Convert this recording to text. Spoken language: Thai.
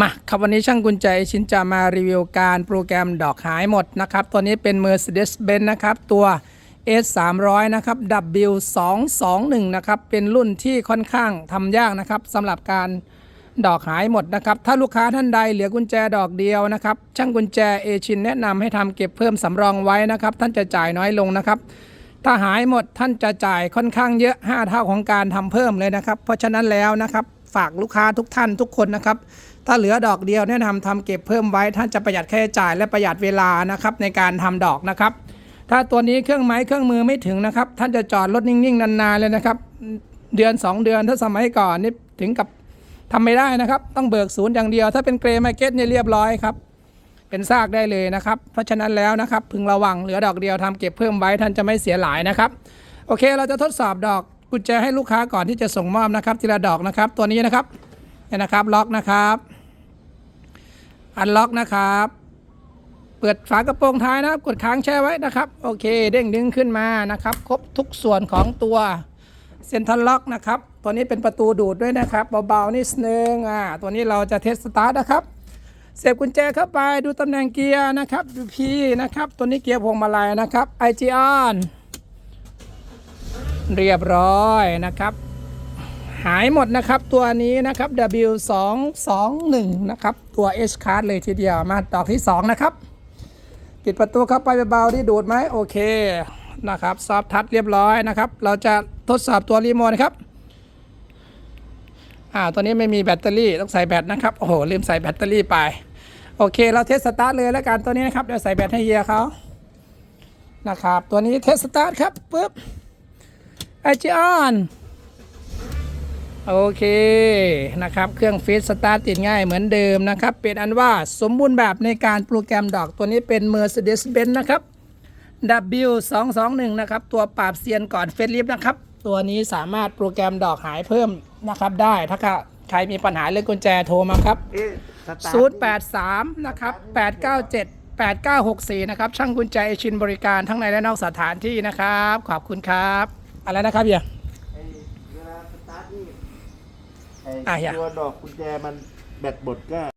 มาครับวันนี้ช่างกุญแจชินจะมารีวิวการโปรแกรมดอกหายหมดนะครับตัวนี้เป็น Mercedes-Benz นะครับ ตัว S 3 0 0นะครับ W 2 2 1นะครับ เป็นรุ่นที่ค่อนข้างทำยากนะครับสำหรับการดอกหายหมดนะครับ ถ้าลูกค้าท่านใดเหลือกุญแจดอกเดียวนะครับ ช่างกุญแจเอชินแนะนำให้ทำเก็บเพิ่มสำรองไว้นะครับ ท่านจะจ่ายน้อยลงนะครับ ถ้าหายหมดท่านจะจ่ายค่อนข้างเยอะ 5 เท่าของการทำเพิ่มเลยนะครับ เพราะฉะนั้นแล้วนะครับฝากลูกค้าทุกท่านทุกคนนะครับ ถ้าเหลือดอกเดียวแนะนำทำเก็บเพิ่มไว้ท่านจะประหยัดค่าใช้จ่ายและประหยัดเวลานะครับในการทำดอกนะครับ ถ้าตัวนี้เครื่องไม้เครื่องมือไม่ถึงนะครับ ท่านจะจอดรถนิ่งๆนานๆเลยนะครับ เดือน 2 เดือนถ้าสมัยก่อนนี่ถึงกับทำไม่ได้นะครับ ต้องเบิกศูนย์อย่างเดียว ถ้าเป็นเกรย์มาร์เก็ตเนี่ยเรียบร้อยครับ เป็นซากได้เลยนะครับ เพราะฉะนั้นแล้วนะครับพึงระวังเหลือดอกเดียวทำเก็บเพิ่มไว้ท่านจะไม่เสียหลายนะครับ โอเคเราจะทดสอบดอกกุญแจให้ลูกค้าก่อนที่จะส่งมอบนะครับทีละดอกนะครับ ตัวนี้นะครับเนี่ยนะครับล็อกนะครับอันล็อกนะครับ เปิดฝากระโปรงท้ายนะครับ กดค้างแช่ไว้นะครับ โอเค เด้งดึงขึ้นมานะครับ ครบทุกส่วนของตัวเซ็นทรัลล็อกนะครับ ตัวนี้เป็นประตูดูดด้วยนะครับ เบาๆนิดนึงอ่าตัวนี้เราจะเทสสตาร์ทนะครับ เสียบกุญแจเข้าไปดูตำแหน่งเกียร์นะครับดูพีนะครับ ตัวนี้เกียร์พวงมาลัยนะครับ IG on เรียบร้อยนะครับ หายหมดนะครับตัวนี้นะครับ W 2 2 1 นะครับตัว H card เลยทีเดียวมาดอกที่ 2 นะครับปิดประตูเข้าไปเบาๆที่ดูดไหมโอเคนะครับซอฟทัชเรียบร้อยนะครับ เราจะทดสอบตัวรีโมทนะครับ อ่าตัวนี้ไม่มีแบตเตอรี่ต้องใส่แบตนะครับ โอ้โห ลืมใส่แบตเตอรี่ไป โอเค เราเทสสตาร์ทเลยแล้วกันตัวนี้นะครับ เดี๋ยวใส่แบตให้เฮียเขานะครับ ตัวนี้เทสสตาร์ทครับปุ๊บไอจีออนโอเคนะครับ เครื่องฟีดสตาร์ทติดง่ายเหมือนเดิมนะครับ เป็นอันว่าสมบูรณ์แบบในการโปรแกรมดอกตัวนี้เป็น Mercedes-Benz นะครับ W 2 2 1 นะครับ ตัวปราบเซียนก่อนเฟซลิฟนะครับ ตัวนี้สามารถโปรแกรมดอกหายเพิ่มนะครับได้ถ้าใครมีปัญหาเรื่องกุญแจโทรมาครับเอ๊ะสตาร์ท083 นะครับ 897 8964 นะครับ ช่างกุญแจเอชินบริการทั้งในและนอกสถานที่นะครับ ขอบคุณครับ อะไรนะครับเฮียไอ้เวลาสตาร์ทนี่ไอ้อะอย่าตัวดอกกุญแจมันแบตหมดก็